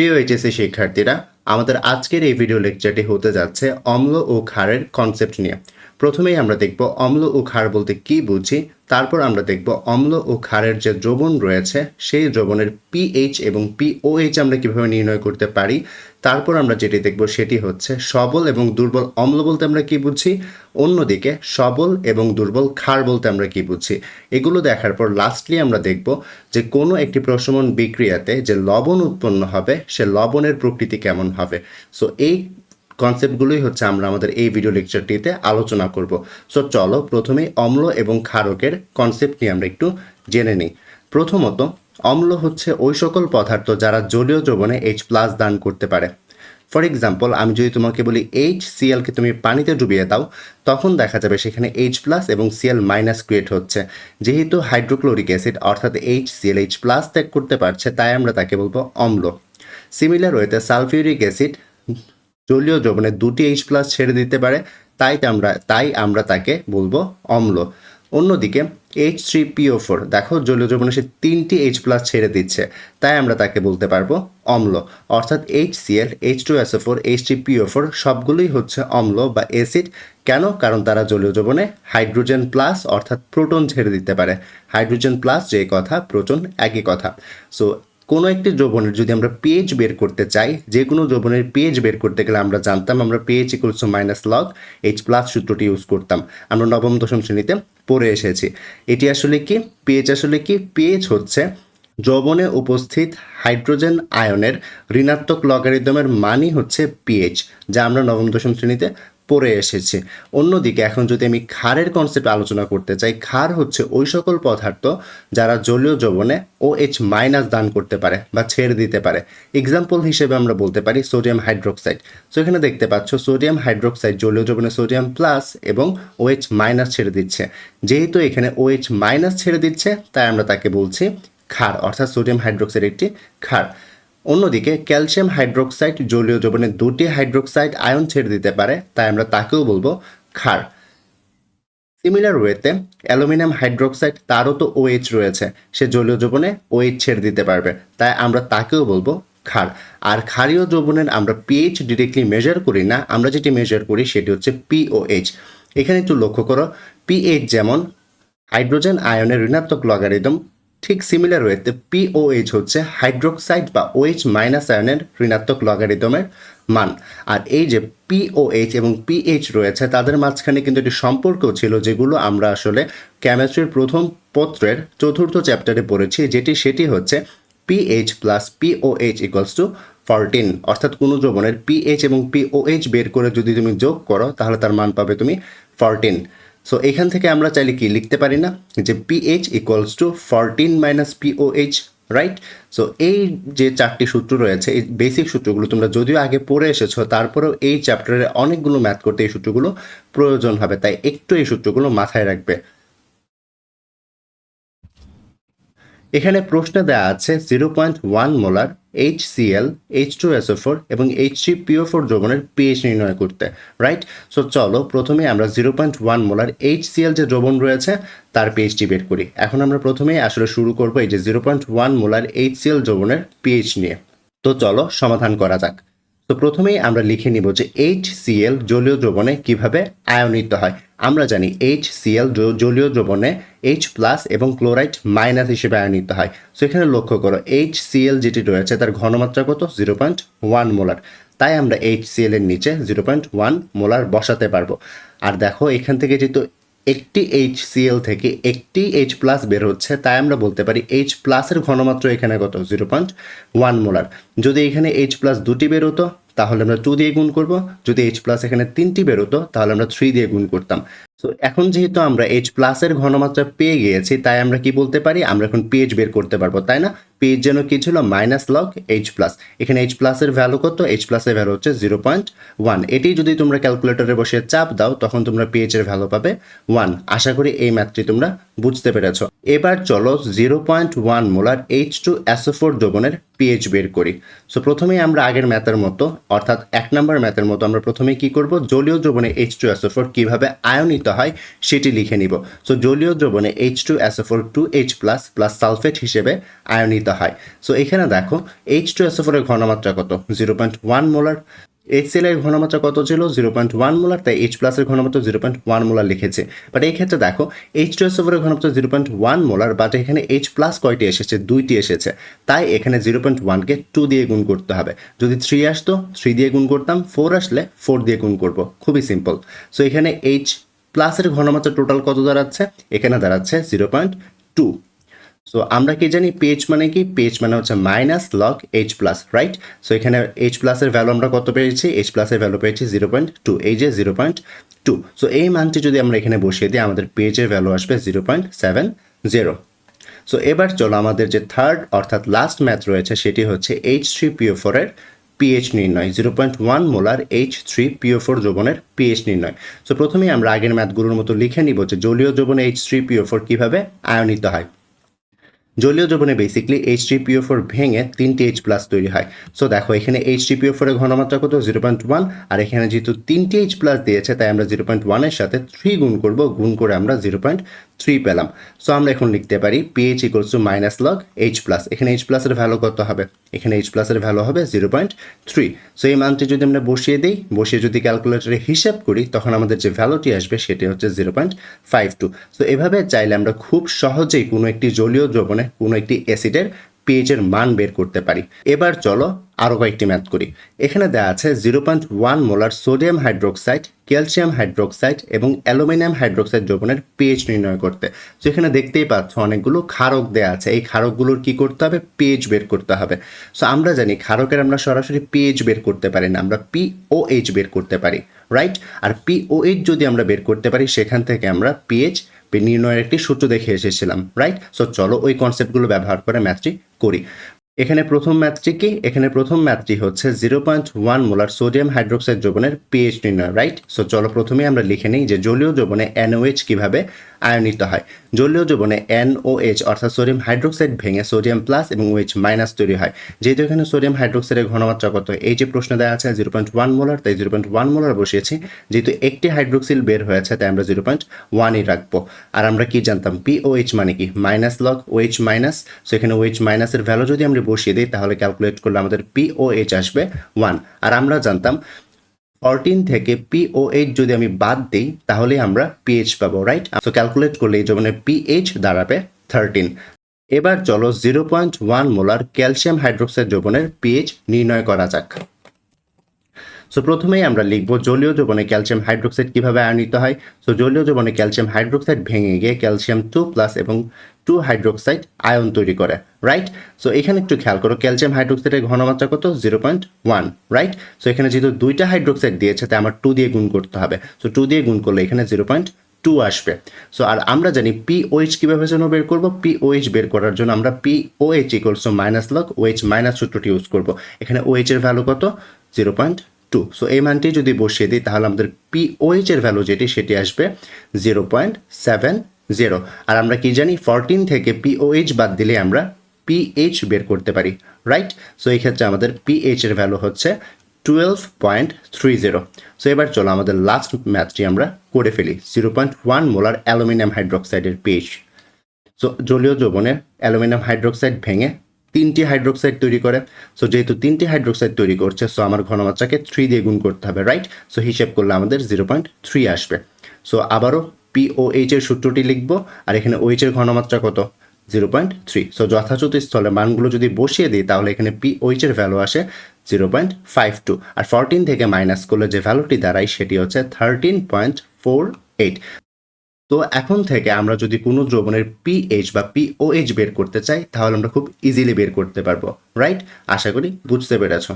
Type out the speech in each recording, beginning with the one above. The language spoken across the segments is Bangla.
প্রিয় এইচএসসি শিক্ষার্থীরা, আমাদের আজকের এই ভিডিও লেকচারটি হতে যাচ্ছে অম্ল ও ক্ষারের কনসেপ্ট নিয়ে। প্রথমেই আমরা দেখব অম্ল ও ক্ষার বলতে কি বুঝি, তারপর আমরা দেখব অম্ল ও ক্ষারের যে দ্রবণ রয়েছে, সেই দ্রবণের পিএইচ এবং পিওএইচ আমরা কীভাবে নির্ণয় করতে পারি তারপর আমরা যেটি দেখব সেটি হচ্ছে সবল এবং দুর্বল অম্ল বলতে আমরা কি বুঝি অন্যদিকে সবল এবং দুর্বল ক্ষার বলতে আমরা কি বুঝি এগুলো দেখার পর লাস্টলি আমরা দেখব যে কোনো একটি প্রশমন বিক্রিয়াতে যে লবণ উৎপন্ন হবে, সে লবণের প্রকৃতি কেমন হবে? সো এই কনসেপ্টগুলোই হচ্ছে আমরা আমাদের এই ভিডিও লেকচারটিতে আলোচনা করব। সো চলো প্রথমেই অম্ল এবং ক্ষারকের কনসেপ্ট নিয়ে আমরা একটু জেনে নিই। প্রথমত অম্ল হচ্ছে ওই সকল পদার্থ যারা জলীয় দ্রবণে এইচ প্লাস দান করতে পারে। ফর এক্সাম্পল আমি যদি তোমাকে বলি এইচ সিএলকে তুমি পানিতে ডুবিয়ে দাও, তখন দেখা যাবে সেখানে এইচ প্লাস এবং সিএল মাইনাস ক্রিয়েট হচ্ছে। যেহেতু হাইড্রোক্লোরিক অ্যাসিড অর্থাৎ এইচ সিএল এইচ প্লাস ত্যাগ করতে পারছে, তাই আমরা তাকে বলব অম্ল। সিমিলার ওয়েতে সালফিউরিক অ্যাসিড জলীয় দ্রবণে দুটি এইচ প্লাস ছেড়ে দিতে পারে তাই আমরা তাই আমরা তাকে বলব অম্ল। অন্যদিকে এইচ থ্রি পিও ফোর দেখো, জলীয় দ্রবণে সে তিনটি এইচ প্লাস ছেড়ে দিচ্ছে। তাই আমরা তাকে বলতে পারব অম্ল। অর্থাৎ H CL H two SO four H three PO four সবগুলোই হচ্ছে অম্ল বা অ্যাসিড কেন? কারণ তারা জলীয় দ্রবণে হাইড্রোজেন প্লাস অর্থাৎ প্রোটন ছেড়ে দিতে পারে। হাইড্রোজেন প্লাস যে কথা প্রোটন একই কথা। সো কোনো একটি দ্রবণের যদি আমরা পেজ বের করতে চাই, যে কোনো দ্রবণের পেজ বের করতে গেলে আমরা জানতাম আমরা pH equals to minus log H plus সূত্রটি ইউজ করতাম। আমরা নবম দশম শ্রেণীতে পড়ে এসেছি। এটি আসলে কি? পেজ আসলে কি? পিএইচ হচ্ছে যৌবনে উপস্থিত হাইড্রোজেন আয়নের ঋণাত্মক লগারিদমের মানই হচ্ছে পিএইচ যা আমরা নবম দশম শ্রেণীতে পড়ে এসেছে। অন্যদিকে এখন যদি আমি ক্ষারের কনসেপ্ট আলোচনা করতে চাই, ক্ষার হচ্ছে ওই সকল পদার্থ যারা জলীয় যৌবনে ও এইচ মাইনাস দান করতে পারে বা ছেড়ে দিতে পারে। এক্সাম্পল হিসেবে আমরা বলতে পারি সোডিয়াম হাইড্রোক্সাইড সো এখানে দেখতে পাচ্ছ সোডিয়াম হাইড্রোক্সাইড জলীয় যৌবনে সোডিয়াম প্লাস এবং ও এইচ মাইনাস ছেড়ে দিচ্ছে। যেহেতু এখানে ও এইচ মাইনাস ছেড়ে দিচ্ছে, তাই আমরা তাকে বলছি ক্ষার, অর্থাৎ সোডিয়াম হাইড্রোক্সাইড একটি ক্ষার। অন্যদিকে ক্যালসিয়াম হাইড্রোক্সাইড জলীয় দ্রবণে দুটি হাইড্রোক্সাইড আয়ন ছেড়ে দিতে পারে, তাই আমরা তাকেও বলব ক্ষার। সিমিলার ওয়েতে অ্যালুমিনিয়াম হাইড্রোক্সাইড তারও তো ওএইচ রয়েছে, সে জলীয় দ্রবণে ওএইচ ছেড়ে দিতে পারবে, তাই আমরা তাকেও বলব ক্ষার। আর ক্ষারীয় দ্রবণের আমরা পিএইচ ডিরেক্টলি মেজার করি না, আমরা যেটি মেজার করি সেটি হচ্ছে পিওএইচ এখানে একটু লক্ষ্য করো পিএইচ যেমন হাইড্রোজেন আয়নের ঋণাত্মক লগারিদম ঠিক সিমিলার ওয়েতে পিওএইচ হচ্ছে হাইড্রোক্সাইড বা ওএইচ মাইনাস আয়নের ঋণাত্মক লগারিদমের মান। আর এই যে পিওএইচ এবং পিএইচ রয়েছে, তাদের মাঝখানে কিন্তু একটি সম্পর্ক ছিল যেগুলো আমরা আসলে কেমিস্ট্রির প্রথম পত্রের চতুর্থ চ্যাপ্টারে পড়েছি, যেটি সেটি হচ্ছে pH plus pOH equals to fourteen অর্থাৎ কোনো দ্রবণের পিএইচ এবং পিওএইচ বের করে যদি তুমি যোগ করো, তাহলে তার মান পাবে তুমি ফরটিন সো এখান থেকে আমরা চাইলে কি লিখতে পারি না? যে pH equals to fourteen minus pOH right so এই যে চারটি সূত্র রয়েছে, এই বেসিক সূত্রগুলো তোমরা যদিও আগে পড়ে এসেছ, তারপরেও এই চ্যাপ্টারে অনেকগুলো ম্যাথ করতে এই সূত্রগুলো প্রয়োজন হবে। তাই একটু এই সূত্রগুলো মাথায় রাখবে। এখানে প্রশ্নে দেওয়া আছে zero point one molar H C L, H two SO four এবং এইচ থ্রি পিও ফোর দ্রবণের পিএইচ নির্ণয় করতে রাইট সো চলো প্রথমে আমরা zero point one molar H C L যে দ্রবণ রয়েছে তার পিএইচটি বের করি। এখন আমরা প্রথমেই আসলে শুরু করব এই যে zero point one molar H C L দ্রবণের পিএইচ নিয়ে। তো চলো সমাধান করা যাক। তো প্রথমেই আমরা লিখে নিব যে এইচ সিএল জলীয় দ্রবণে কীভাবে আয়নিত হয়। আমরা জানি এইচ সিএল জলীয় দ্রবণে এইচ প্লাস এবং ক্লোরাইড মাইনাস হিসেবে আয়নিত হয়। সো এখানে লক্ষ্য করো এইচ সিএল যেটি রয়েছে তার ঘনমাত্রা কত? জিরো পয়েন্ট ওয়ান মোলার তাই আমরা এইচ সিএল এর নিচে জিরো পয়েন্ট ওয়ান মোলার বসাতে পারব। আর দেখো, এখান থেকে যেহেতু একটি এইচ সিএল থেকে একটি এইচ প্লাস বের হচ্ছে, তাই আমরা বলতে পারি এইচ প্লাসের ঘনমাত্রা এখানে কত? জিরো পয়েন্ট ওয়ান মোলার যদি এখানে এইচ প্লাস দুটি বের হতো, তাহলে আমরা টু দিয়ে গুণ করব। যদি এইচ প্লাস এখানে তিনটি বেরোতো তাহলে আমরা থ্রি দিয়ে গুণ করতাম। সো এখন যেহেতু আমরা এইচ প্লাসের ঘনমাত্রা পেয়ে গিয়েছি, তাই আমরা কি বলতে পারি? আমরা এখন পিএইচ বের করতে পারব, তাই না? পিএইচ যেন কি ছিল? মাইনাস লক এইচ প্লাস এখানে এইচ প্লাসের ভ্যালু কত? এইচ প্লাসের ভ্যালু হচ্ছে জিরো পয়েন্ট ওয়ান এটি যদি তোমরা ক্যালকুলেটরে বসে চাপ দাও, তখন তোমরা পেজের ভ্যালু পাবে ওয়ান আশা করি এই ম্যাথটি তোমরা বুঝতে পেরেছ। এবার চলো zero point one molar H two SO four দ্রবণের পিএইচ বের করি। সো প্রথমেই আমরা আগের ম্যাথের মতো, অর্থাৎ এক নম্বর ম্যাথের মতো, আমরা প্রথমে কি করব? জলীয় দ্রবণে এইচ টু অ্যাসোফোর কীভাবে আয়নিত হয়, সেটি লিখে নিব। সো জলীয় দ্রবণে H two SO four two H plus plus sulphate হিসেবে আয়নিত হয়। সো এখানে দেখো এইচ টু অ্যাসোফোরের ঘনমাত্রা কত? Zero point one molar HCL এর ঘনমাত্রা কত ছিল? জিরো পয়েন্ট ওয়ান মোলার তাই এইচ প্লাসের ঘনমাত্রা জিরো পয়েন্ট ওয়ান মোলার লিখেছে। বাট এই ক্ষেত্রে দেখো এইচ টু এসোফোরের ঘনমাত্রা zero point one molar but এখানে এইচ প্লাস কয়টি এসেছে? দুইটি এসেছে। তাই এখানে জিরো পয়েন্ট ওয়ানকে টু দিয়ে গুণ করতে হবে। যদি থ্রি আসতো থ্রি দিয়ে গুণ করতাম ফোর আসলে ফোর দিয়ে গুণ করব। খুবই সিম্পল সো এখানে এইচ প্লাসের ঘনমাত্রা টোটাল কত দাঁড়াচ্ছে? এখানে দাঁড়াচ্ছে জিরো পয়েন্ট টু সো আমরা কি জানি? পেজ মানে কি? পেজ মানে হচ্ছে minus log H plus right so এখানে এইচ প্লাসের ভ্যালু আমরা কত পেয়েছি? এইচ প্লাসের ভ্যালু পেয়েছি জিরো পয়েন্ট টু এই যে জিরো পয়েন্ট টু সো এই মানটি যদি আমরা এখানে বসিয়ে দিই, আমাদের পেজের ভ্যালু আসবে zero point seven zero so এবার চলো আমাদের যে থার্ড অর্থাৎ লাস্ট ম্যাথ রয়েছে, সেটি হচ্ছে এইচ থ্রি পিও ফোরের পিএইচ নির্ণয় zero point one molar H three PO four যৌবনের পিএইচ নির্ণয়। সো প্রথমেই আমরা আগের ম্যাথগুলোর মতো লিখে নিব যে জলীয় যৌবনে এইচ থ্রি পিও ফোর কীভাবে আয়নিত হয়। জলীয় দ্রবণে basically H three PO four ভেঙে তিনটি এইচ প্লাস তৈরি হয়। সো দেখো এখানে এইচ থ্রি পিও ফোরের ঘনমাত্রা কত? জিরো পয়েন্ট ওয়ান আর এখানে যেহেতু তিনটি এইচ প্লাস দিয়েছে, তাই আমরা জিরো পয়েন্ট ওয়ানের সাথে থ্রি গুণ করব, গুণ করে আমরা জিরো পয়েন্ট থ্রি পেলাম। সো আমরা এখন লিখতে পারি pH equals to minus log H plus এখানে এইচ প্লাসের ভ্যালু কত হবে? এখানে এইচ প্লাসের ভ্যালু হবে জিরো পয়েন্ট থ্রি সো এই মানটি যদি আমরা বসিয়ে দিই, বসিয়ে যদি ক্যালকুলেটরে হিসাব করি, তখন আমাদের যে ভ্যালুটি আসবে সেটি হচ্ছে zero point five two so এভাবে চাইলে আমরা খুব সহজেই কোনো একটি জলীয় দ্রবণে কোনো একটি অ্যাসিডের পিএইচের মান বের করতে পারি। এবার চলো আরও কয়েকটি ম্যাথ করি। এখানে দেওয়া আছে zero point one molar sodium hydroxide, calcium hydroxide এবং অ্যালুমিনিয়াম হাইড্রোক্সাইড দ্রবণের পিএইচ নির্ণয় করতে। তো এখানে দেখতেই পাচ্ছ অনেকগুলো ক্ষারক দেওয়া আছে। এই ক্ষারকগুলোর কি করতে হবে? পিএইচ বের করতে হবে। সো আমরা জানি ক্ষারকের আমরা সরাসরি পিএইচ বের করতে পারি না, আমরা পিওএইচ বের করতে পারি, রাইট? আর পিওএইচ যদি আমরা বের করতে পারি, সেখান থেকে আমরা পিএইচ নির্ণয়ের একটি সূত্র দেখে এসেছিলাম রাইট সো চলো ওই কনসেপ্টগুলো ব্যবহার করে ম্যাথটি করি। এখানে প্রথম ম্যাথটি কি? এখানে প্রথম ম্যাথটি হচ্ছে zero point one molar sodium hydroxide যৌবনের পিএইচ নির্ণয় রাইট সো চলো প্রথমেই আমরা লিখে নিই যে জলীয় যৌবনে এনওএইচ কীভাবে আয়নিত হয়। জলীয় দ্রবণে এনওএইচ অর্থাৎ সোডিয়াম হাইড্রোক্সাইড ভেঙে সোডিয়াম প্লাস এবং ওএইচ মাইনাস তৈরি হয়। যেহেতু এখানে সোডিয়াম হাইড্রোক্সাইডের ঘনমাত্রা কত? এই যে প্রশ্ন দেওয়া আছে জিরো পয়েন্ট ওয়ান মোলার তাই জিরো পয়েন্ট ওয়ান মোলার বসিয়েছি। যেহেতু একটি হাইড্রোক্সিল বের হয়েছে, তাই আমরা জিরো পয়েন্ট ওয়ানই রাখব। আর আমরা কি জানতাম? পিওএইচ মানে কি? Minus log OH minus so এখানে ওএইচ মাইনাসের ভ্যালু যদি আমরা বসিয়ে দিই, তাহলে ক্যালকুলেট করলে আমাদের পিওএইচ আসবে ওয়ান আর আমরা জানতাম ফরটিন থেকে পিওএইচ যদি আমি বাদ দিই, তাহলে আমরা পিএইচ পাবো রাইট সো ক্যালকুলেট করলে এই জমানের পিএইচ দাঁড়াবে থার্টিন এবার চলো zero point one molar calcium hydroxide যৌবনের পিএইচ নির্ণয় করা যাক। সো প্রথমেই আমরা লিখব জলীয় দ্রবণে ক্যালসিয়াম হাইড্রোক্সাইড কীভাবে আয়নিত হয়। সো জলীয় দ্রবণে ক্যালসিয়াম হাইড্রোক্সাইড ভেঙে গিয়ে ক্যালসিয়াম টু প্লাস এবং টু হাইড্রোক্সাইড আয়ন তৈরি করে রাইট সো এখানে একটু খেয়াল করো ক্যালসিয়াম হাইড্রোক্সাইডের ঘনমাত্রা কত? Zero point one right so এখানে যেহেতু দুইটা হাইড্রোক্সাইড দিয়েছে, তাই আমার টু দিয়ে গুণ করতে হবে। সো টু দিয়ে গুণ করলে এখানে জিরো পয়েন্ট টু আসবে। সো আর আমরা জানি পিওএইচ কীভাবে যেন বের করব? পিওএইচ বের করার জন্য আমরা pOH equals to minus log OH minus সূত্রটি ইউজ করব। এখানে ওএইচ এর ভ্যালু কত? জিরো পয়েন্ট টু সো এই মানটি যদি বসিয়ে দিই, তাহলে আমাদের পিওএইচ এর ভ্যালু যেটি, সেটি আসবে জিরো পয়েন্ট সেভেন জিরো আর আমরা কি জানি ফরটিন থেকে পিওএইচ বাদ দিলে আমরা পিএইচ বের করতে পারি রাইট সো এই ক্ষেত্রে আমাদের পিএইচ এর ভ্যালু হচ্ছে twelve point three zero so এবার চলো আমাদের লাস্ট ম্যাথটি আমরা করে ফেলি zero point one molar aluminium হাইড্রোক্সাইডের pH so জলীয় দ্রবণে অ্যালুমিনিয়াম হাইড্রোক্সাইড ভেঙে তিনটি হাইড্রোক্সাইড তৈরি করে। সো যেহেতু তিনটি হাইড্রোক্সাইড তৈরি করছে সো আমার ঘনমাত্রাকে থ্রি দিয়ে গুণ করতে হবে রাইট সো হিসেব করলে আমাদের জিরো পয়েন্ট থ্রি আসবে। সো আবারও পিওএইচ এর সূত্রটি লিখব, আর এখানে ওএইচ এর ঘনমাত্রা কত? জিরো পয়েন্ট থ্রি সো যথাযথ স্থলে মানগুলো যদি বসিয়ে দিই, তাহলে এখানে পিওএইচ এর ভ্যালু আসে জিরো পয়েন্ট ফাইভ টু আর ফরটিন থেকে মাইনাস করলে যে ভ্যালুটি দাঁড়ায়, সেটি হচ্ছে থার্টিন পয়েন্ট ফোর এইট তো এখন থেকে আমরা যদি কোনো দ্রবণের পিএইচ বা পিওএইচ বের করতে চাই, তাহলে আমরা খুব ইজিলি বের করতে পারব রাইট আশা করি বুঝতে পেরেছ।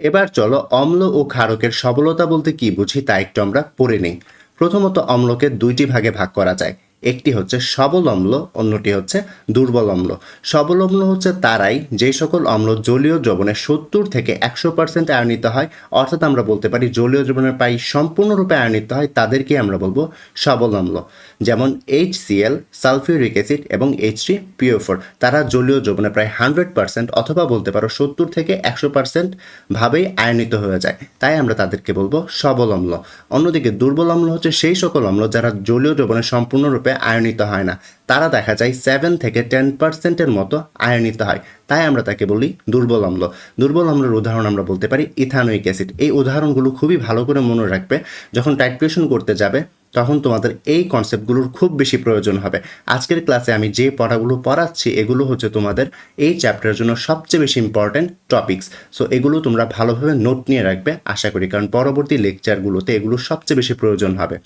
এবার চলো অম্ল ও ক্ষারকের সবলতা বলতে কি বুঝি তা একটু আমরা পড়ে নিই। প্রথমত অম্লকে দুইটি ভাগে ভাগ করা যায়। একটি হচ্ছে সবল অম্ল, অন্যটি হচ্ছে দুর্বল অম্ল। সবল অম্ল হচ্ছে তারাই যে সকল অম্ল জলীয় দ্রবণে সত্তর থেকে একশো পার্সেন্ট আয়নিত হয়, অর্থাৎ আমরা বলতে পারি জলীয় দ্রবণের প্রায় সম্পূর্ণরূপে আয়নিত হয় তাদেরকে আমরা বলব সবল অম্ল। যেমন এইচ সিএল সালফিউরিক অ্যাসিড এবং এইচ থ্রি পিওফোর তারা জলীয় দ্রবণে প্রায় হান্ড্রেড পার্সেন্ট অথবা বলতে পারো সত্তর থেকে একশো পার্সেন্ট ভাবেই আয়নিত হয়ে যায়। তাই আমরা তাদেরকে বলব সবল অম্ল। অন্যদিকে দুর্বল অম্ল হচ্ছে সেই সকল অম্ল যারা জলীয় দ্রবণে সম্পূর্ণরূপে আয়নিত হয় না। তারা দেখা যায় সেভেন থেকে টেন পার্সেন্টের মতো আয়নিত হয়। তাই আমরা তাকে বলি দুর্বল অম্ল। দুর্বল অম্লের উদাহরণ আমরা বলতে পারি ইথানোইক অ্যাসিড। এই উদাহরণগুলো খুবই ভালো করে মনে রাখবে। যখন টাইট্রেশন করতে যাবে তখন তোমাদের এই কনসেপ্টগুলোর খুব বেশি প্রয়োজন হবে। আজকের ক্লাসে আমি যে পড়াগুলো পড়াচ্ছি, এগুলো হচ্ছে তোমাদের এই চ্যাপ্টারের জন্য সবচেয়ে বেশি ইম্পর্ট্যান্ট টপিকস সো এগুলো তোমরা ভালোভাবে নোট নিয়ে রাখবে, আশা করি, কারণ পরবর্তী লেকচারগুলোতে এগুলো সবচেয়ে বেশি প্রয়োজন হবে।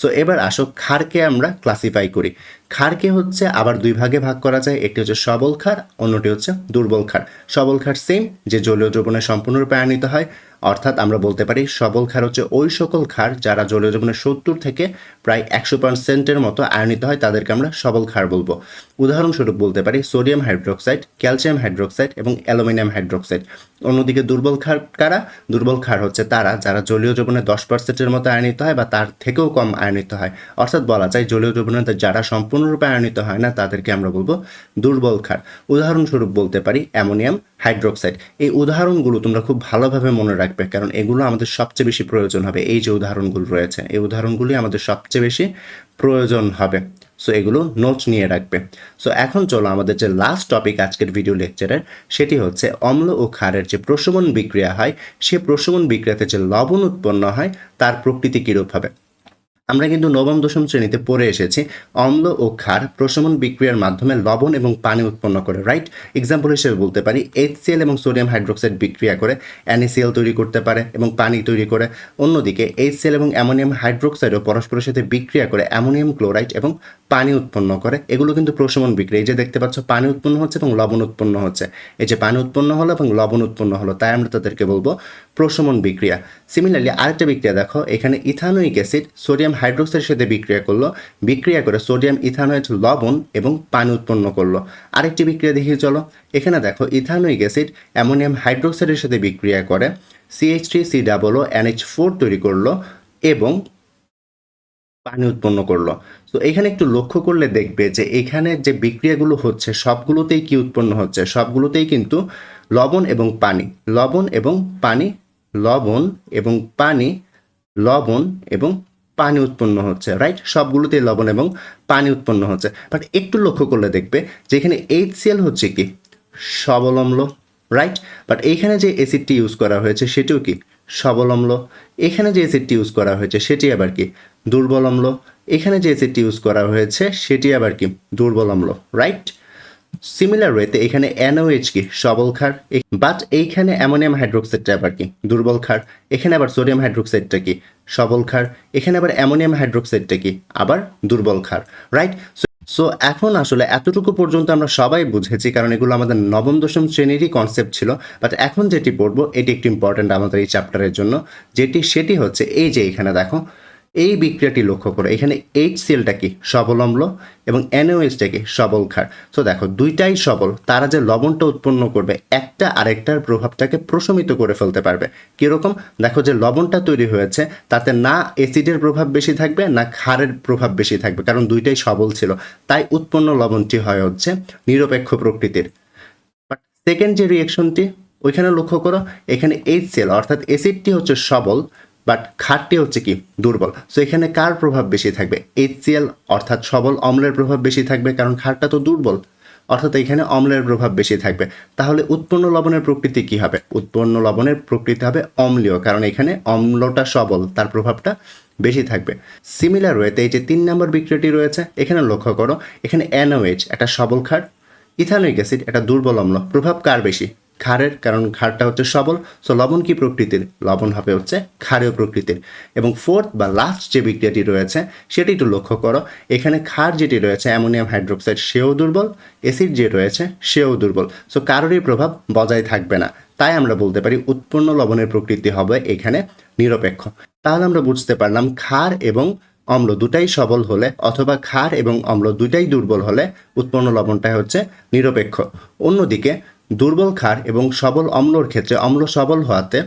সো এবার আসো ক্ষারকে আমরা ক্লাসিফাই করি। ক্ষারকে হচ্ছে আবার দুই ভাগে ভাগ করা যায়, একটি হচ্ছে সবল খার, অন্যটি হচ্ছে দুর্বল খার। সবল খার সেম যে জলীয় দ্রবণে সম্পূর্ণরূপে আয়নিত হয়। অর্থাৎ আমরা বলতে পারি সবল ক্ষার হচ্ছে ওই সকল ক্ষার যারা জলীয় দ্রবণের সত্তর থেকে প্রায় একশো পার্সেন্টের মতো আয়নিত হয়, তাদেরকে আমরা সবল ক্ষার বলব। উদাহরণস্বরূপ বলতে পারি সোডিয়াম হাইড্রোক্সাইড, ক্যালসিয়াম হাইড্রোক্সাইড এবং অ্যালুমিনিয়াম হাইড্রোক্সাইড। অন্যদিকে দুর্বল ক্ষার কারা? দুর্বল ক্ষার হচ্ছে তারা যারা জলীয় দ্রবণে দশ পার্সেন্টের মতো আয়নিত হয় বা তার থেকেও কম আয়নিত হয়। অর্থাৎ বলা যায় জলীয় দ্রবণে যারা সম্পূর্ণরূপে আয়নিত হয় না, তাদেরকে আমরা বলব দুর্বল ক্ষার। উদাহরণস্বরূপ বলতে পারি অ্যামোনিয়াম হাইড্রোক্সাইড। এই উদাহরণগুলো তোমরা খুব ভালোভাবে মনে রাখবে। কারণ এগুলো আমাদের সবচেয়ে বেশি প্রয়োজন হবে। এই যে উদাহরণগুলো রয়েছে, এই উদাহরণগুলি আমাদের সবচেয়ে বেশি প্রয়োজন হবে। সো এগুলো নোট নিয়ে রাখবে। সো এখন চলো আমাদের যে লাস্ট টপিক আজকের ভিডিও লেকচারের সেটি হচ্ছে অম্ল ও ক্ষারের যে প্রশমন বিক্রিয়া হয়, সে প্রশমন বিক্রিয়াতে যে লবণ উৎপন্ন হয়, তার প্রকৃতি কীরূপ হবে? আমরা কিন্তু নবম, দশম শ্রেণীতে পড়ে এসেছি। অম্ল ও ক্ষার প্রশমন বিক্রিয়ার মাধ্যমে লবণ এবং পানি উৎপন্ন করে রাইট এক্সাম্পল হিসেবে বলতে পারি এইচসিএল এবং সোডিয়াম হাইড্রোক্সাইড বিক্রিয়া করে NaCl তৈরি করতে পারে এবং পানি তৈরি করে। অন্যদিকে এইচসিএল এবং অ্যামোনিয়াম হাইড্রোক্সাইডও পরস্পরের সাথে বিক্রিয়া করে, অ্যামোনিয়াম ক্লোরাইড এবং পানি উৎপন্ন করে। এগুলো কিন্তু প্রশমন বিক্রিয়া, এই যে দেখতে পাচ্ছ, পানি উৎপন্ন হচ্ছে এবং লবণ উৎপন্ন হচ্ছে। এই যে পানি উৎপন্ন হলো এবং লবণ উৎপন্ন হলো, তাই আমরা তাদেরকে বলব প্রশমন বিক্রিয়া। সিমিলারলি আরেকটা বিক্রিয়া দেখো, এখানে ইথানোইক অ্যাসিড সোডিয়াম হাইড্রোক্সাইডের সাথে বিক্রিয়া করল, বিক্রিয়া করে সোডিয়াম ইথানোয়েট লবণ এবং পানি উৎপন্ন করল। আরেকটি বিক্রিয়া দেখিয়ে চলো। এখানে দেখো ইথানোইক অ্যাসিড অ্যামোনিয়াম হাইড্রোক্সাইডের সাথে বিক্রিয়া করে। CH three C double O NH four তৈরি করল এবং পানি উৎপন্ন করল। তো এখানে একটু লক্ষ্য করলে দেখবে যে এখানে যে বিক্রিয়াগুলো হচ্ছে, সবগুলোতেই কি উৎপন্ন হচ্ছে? সবগুলোতেই কিন্তু লবণ এবং পানি, লবণ এবং পানি, লবণ এবং পানি, লবণ এবং পানি উৎপন্ন হচ্ছে রাইট সবগুলোতেই লবণ এবং পানি উৎপন্ন হচ্ছে। বাট একটু লক্ষ্য করলে দেখবে যে এখানে এইচসিএল হচ্ছে কি? সবল অম্ল রাইট বাট এইখানে যে অ্যাসিডটি ইউজ করা হয়েছে সেটিও কি? সবল অম্ল এখানে যে অ্যাসিডটি ইউজ করা হয়েছে সেটি আবার কি? দুর্বলম্ল। এখানে যে অ্যাসিডটি ইউজ করা হয়েছে সেটি আবার কি? দুর্বলম্ল রাইট সিমিলার ওয়েতে এখানে এনওএইচ কি সবল ক্ষার বাট এইখানে অ্যামোনিয়াম হাইড্রোক্সাইডটা আবার কি? দুর্বল ক্ষার, এখানে আবার সোডিয়াম হাইড্রোক্সাইডটা কি? সবল ক্ষার, এখানে আবার অ্যামোনিয়াম হাইড্রোক্সাইডটা কি? আবার দুর্বল ক্ষার রাইট সো এখন আসলে এতটুকু পর্যন্ত আমরা সবাই বুঝেছি, কারণ এগুলো আমাদের নবম, দশম শ্রেণীরই কনসেপ্ট ছিল বাট এখন যেটি পড়ব, এটি একটু ইম্পর্ট্যান্ট আমাদের এই চ্যাপ্টারের জন্য, যেটি, সেটি হচ্ছে এই যে এখানে দেখো এই বিক্রিয়াটি লক্ষ্য করো, এখানে এইচ সিএলটা কি সবল এবং এনওএসটা কি সবল ক্ষার? তো দেখো, দুইটাই সবল, তারা যে লবণটা উৎপন্ন করবে, একটা আরেকটার প্রভাবটাকে প্রশমিত করে ফেলতে পারবে। কীরকম? দেখো যে লবণটা তৈরি হয়েছে, তাতে না অ্যাসিডের প্রভাব বেশি থাকবে, না ক্ষারের প্রভাব বেশি থাকবে, কারণ দুইটাই সবল ছিল। তাই উৎপন্ন লবণটি হয় হচ্ছে নিরপেক্ষ প্রকৃতির। বাট সেকেন্ড যে রিয়েকশনটি ওইখানে লক্ষ্য করো, এখানে এইচ সেল অর্থাৎ অ্যাসিডটি হচ্ছে সবল বাট খাটটি হচ্ছে কি? দুর্বল। সো এখানে কার প্রভাব বেশি থাকবে? এইচসিএল অর্থাৎ সবল অম্লের প্রভাব বেশি থাকবে, কারণ খাটটা তো দুর্বল। অর্থাৎ এখানে অম্লের প্রভাব বেশি থাকবে। তাহলে উৎপন্ন লবণের প্রকৃতি কি হবে? উৎপন্ন লবণের প্রকৃতি হবে অম্লীয়, কারণ এখানে অম্লটা সবল, তার প্রভাবটা বেশি থাকবে। সিমিলার ওয়েতে এই যে তিন নম্বর বিক্রিয়াটি রয়েছে, এখানে লক্ষ্য করো, এখানে এনওএইচ একটা সবল খাট ইথানোইক অ্যাসিড একটা দুর্বল অম্ল। প্রভাব কার বেশি? ক্ষারের, কারণ ক্ষারটা হচ্ছে সবল। সো লবণ কি প্রকৃতির? লবণ হবে হচ্ছে ক্ষারীয় প্রকৃতির। এবং ফোর্থ বা লাস্ট যে বিক্রিয়াটি রয়েছে, সেটি একটু লক্ষ্য করো। এখানে ক্ষার যেটি রয়েছে, অ্যামোনিয়াম হাইড্রোক্সাইড, সেও দুর্বল, অ্যাসিড যে রয়েছে, সেও দুর্বল। সো কারোরই প্রভাব বজায় থাকবে না। তাই আমরা বলতে পারি উৎপন্ন লবণের প্রকৃতি হবে এখানে নিরপেক্ষ। তাহলে আমরা বুঝতে পারলাম ক্ষার এবং অম্ল দুটাই সবল হলে অথবা ক্ষার এবং অম্ল দুটাই দুর্বল হলে উৎপন্ন লবণটা হচ্ছে নিরপেক্ষ। অন্যদিকে দুর্বল ক্ষার এবং সবল অম্লর ক্ষেত্রে অম্ল সবল হওয়াতে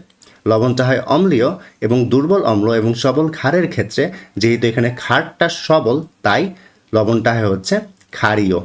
লবণটা হয় অম্লীয় এবং দুর্বল অম্ল এবং সবল ক্ষারের ক্ষেত্রে যেহেতু এখানে ক্ষারটা সবল, তাই লবণটা হয় হচ্ছে ক্ষারীয়।